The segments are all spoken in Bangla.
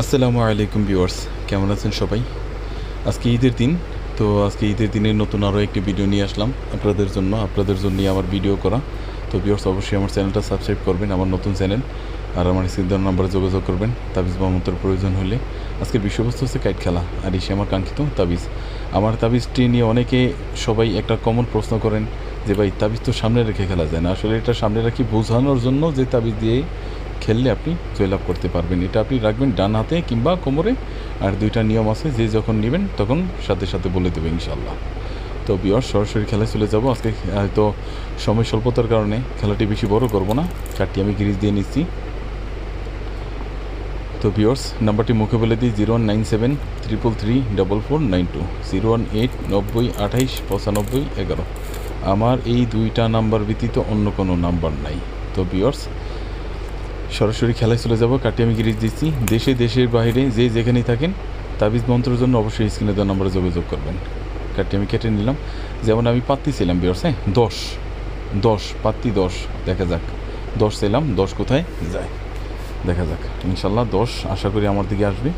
আসসালামু আলাইকুম ভিউয়ার্স, কেমন আছেন সবাই? আজকে ঈদের দিন, তো আজকে ঈদের দিনের নতুন আরও একটি ভিডিও নিয়ে আসলাম আপনাদের জন্য, আপনাদের জন্যই আমার ভিডিও করা। তো ভিউয়ার্স, অবশ্যই আমার চ্যানেলটা সাবস্ক্রাইব করবেন, আমার নতুন চ্যানেল, আর আমার সিদ্ধার নাম্বারে যোগাযোগ করবেন, তাবিজ মাহমুদের প্রয়োজন হলে। আজকে বিষয়বস্তু হচ্ছে কাইট খেলা, আর এসে আমার কাঙ্ক্ষিত তাবিজ। আমার তাবিজটি নিয়ে অনেকে সবাই একটা কমন প্রশ্ন করেন যে, ভাই, তাবিজ তো সামনে রেখে খেলা যায় না। আসলে এটা সামনে রাখি বোঝানোর জন্য যে, তাবিজ দিয়ে খেললে আপনি জয়লাভ করতে পারবেন। এটা আপনি রাখবেন ডান হাতে কিংবা কোমরে। আর দুইটা নিয়ম আছে, যে যখন নেবেন তখন সাথে সাথে বলে দেবে ইনশাল্লাহ তো বিয়ার সরাসরি খেলায় চলে যাব। আজকে হয়তো সময় স্বল্পতার কারণে খেলাটি বেশি বড় করব না। কার্ডটি আমি গিরিজ দিয়ে নিচ্ছি। তো বিয়ার্স নাম্বারটি মুখে বলে দিই, zero one nine seven triple three double four nine two. Zero one eight নব্বই আঠাইশ পঁচানব্বই এগারো। আমার এই দুইটা নাম্বার ব্যতীত অন্য কোনো নাম্বার নাই। তো বিয়ার্স সরাসরি খেলায় চলে যাব। কাটি আমি গিরিজ দিচ্ছি। দেশে, দেশের বাইরে যে যেখানেই থাকেন, তাবিজ মন্ত্রের জন্য অবশ্যই স্ক্রিনে দেওয়া নম্বরে যোগাযোগ করবেন। কাটি আমি কেটে নিলাম। যেমন আমি পাত্তি ছিলাম বিয়ার্স হ্যাঁ? দশ। দশ, পাত্তি দশ। দেখা যাক। দশ ছিলাম, দশ কোথায়? যায়। দেখা যাক। ইনশাল্লাহ দশ আশা করি আমার দিকে আসবে।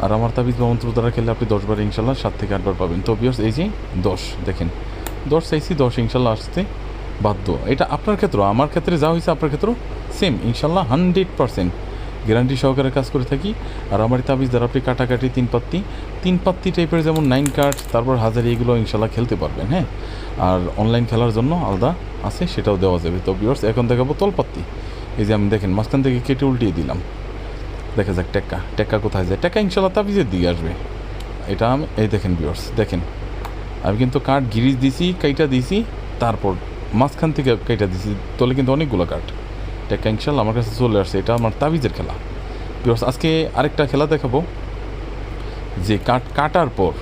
আর আমার তাবিজ বা মন্ত্র দ্বারা খেলে আপনি দশবার ইনশাল্লাহ সাত থেকে আটবার পাবেন। তো বিয়ার্স এই যে দশ, দেখেন। দশ চাইছি, দশ ইনশাল্লাহ আসতে বাধ্য। এটা আপনার ক্ষেত্র, আমার ক্ষেত্রে যা হয়েছে আপনার ক্ষেত্রেও সেম ইনশাল্লাহ হান্ড্রেড পারসেন্ট গ্যারান্টি সহকারে কাজ করে থাকি। আর আমার তাবিজ দ্বারা আপনি কাটাকাটি তিন পাত্তি তিন পাত্তি টাইপের যেমন নাইন কার্ড তারপর হাজারি এগুলো ইনশাল্লাহ খেলতে পারবেন হ্যাঁ? আর অনলাইন খেলার জন্য আলাদা আছে, সেটাও দেওয়া যাবে। তো বিয়ার্স এখন দেখাবো তলপাত্তি। এই যে আমি দেখেন, মাঝখান থেকে কেটে উল্টিয়ে দিলাম। দেখা যাক টেক্কা টেক্কা কোথায় যায়? টেক্কা ইনশাল্লাহ তাবিজের দিকে আসবে। এটা আমি, এই দেখেন বিয়ার্স দেখেন। আমি কিন্তু কাঠ গিরিজ দিছি, কাইটা দিছি, তারপর মাঝখান থেকে কেটে দিছি, তলে কিন্তু অনেকগুলো কাঠ। এটা ইনশাল্লাহ আমার কাছে চলে আসছে, এটা আমার তাবিজের খেলা। বিকজ আজকে আরেকটা খেলা দেখাবো, যে কাঠ কাটার পর,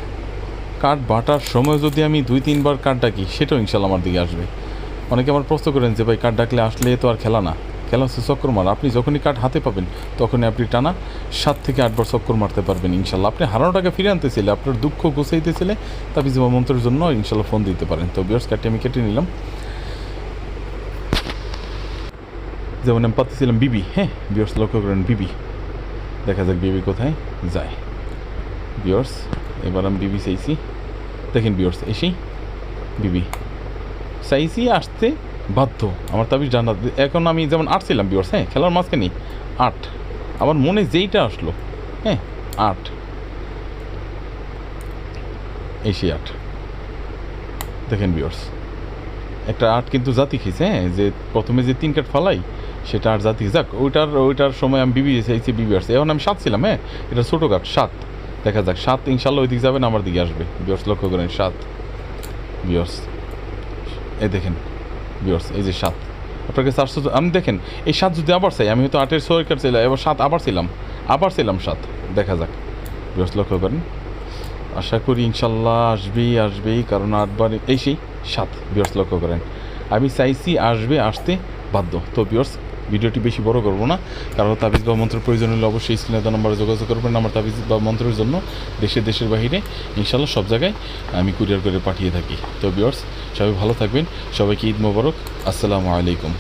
কাঠ বাটার সময় যদি আমি দুই, তিনবার কাঠ ডাকি, সেটাও ইনশাল্লাহ আমার দিকে আসবে। অনেকে আমার প্রশ্ন করেন যে, ভাই, কাঠ ডাকলে আসলে তো আর খেলা না। খেলা হচ্ছে চক্কর মার। আপনি যখনই কাঠ হাতে পাবেন, তখনই আপনি টানা সাত থেকে আটবার চক্কর মারতে পারবেন ইনশাল্লাহ। আপনি হারানো টাকা ফিরে আনতে চাইলে, আপনার দুঃখ গুছাইতে চাইলে তাবিজ মন্ত্রের জন্য ইনশাল্লাহ ফোন দিতে পারেন। তো বিয়ার্স কাঠটি আমি কেটে নিলাম। যেমন আমি পাচ্ছিলাম বিবি হ্যাঁ? বিয়ার্স লক্ষ্য করেন বিবি। দেখা যাক বিবি কোথায় যায়। বিয়ার্স এবার আমি বিবি চাইছি। দেখেন বিয়ার্স এসেই বিবি। চাইছি আসতে বাধ্য। আমার তাবিজ জানা এখন আমি যেমন আট ছিলাম বিয়ার্স হ্যাঁ? খেলার মাঝখানে আট। আমার মনে যেইটা আসলো হ্যাঁ? আট। এসে আট। দেখেন বিয়ার্স একটা আট কিন্তু জাতি খেয়েছে হ্যাঁ? যে প্রথমে যে তিন কাঠ ফালাই সেটা আর জাতি, যাক, ওইটার ওইটার সময় আমি বিবি চাইছি, বিবি আসছে। এখন আমি সাত ছিলাম হ্যাঁ? এটা ছোটো কাঠ সাত। দেখা যাক, সাত ইনশাল্লাহ ওই দিকে আমার দিকে আসবে। বিয়র্স লক্ষ্য করেন, সাত। বিয়র্স এই দেখেন বিয়র্স এই যে সাত। আপনার কাছে আটশো আমি দেখেন, এই সাত যদি আবার চাই, আমি হয়তো আটের ছয় কাঠ ছিলাম এবার সাত আবার ছিলাম আবার ছিলাম সাত। দেখা যাক। বিয়র্স লক্ষ্য করেন। আশা করি ইনশাল্লাহ আসবেই আসবেই, কারণ আটবার এই সেই সাত বিয়র্স লক্ষ্য করেন। আমি চাইছি আসবে, আসতে বাধ্য। তো বিয়র্স ভিডিওটি বেশি বড় করব না। কারণ তাবিজ বা মন্ত্রের প্রয়োজন হলে অবশ্যই স্ক্রিনে দেওয়া নম্বরে যোগাযোগ করবেন। আমার তাবিজ বা মন্ত্রের জন্য দেশে, দেশের বাহিরে ইনশাল্লাহ সব জায়গায় আমি কুরিয়ার করে পাঠিয়ে থাকি। তো বিয়র্স সবাই ভালো থাকবেন। সবাইকে ঈদ মোবারক। আসসালামু আলাইকুম।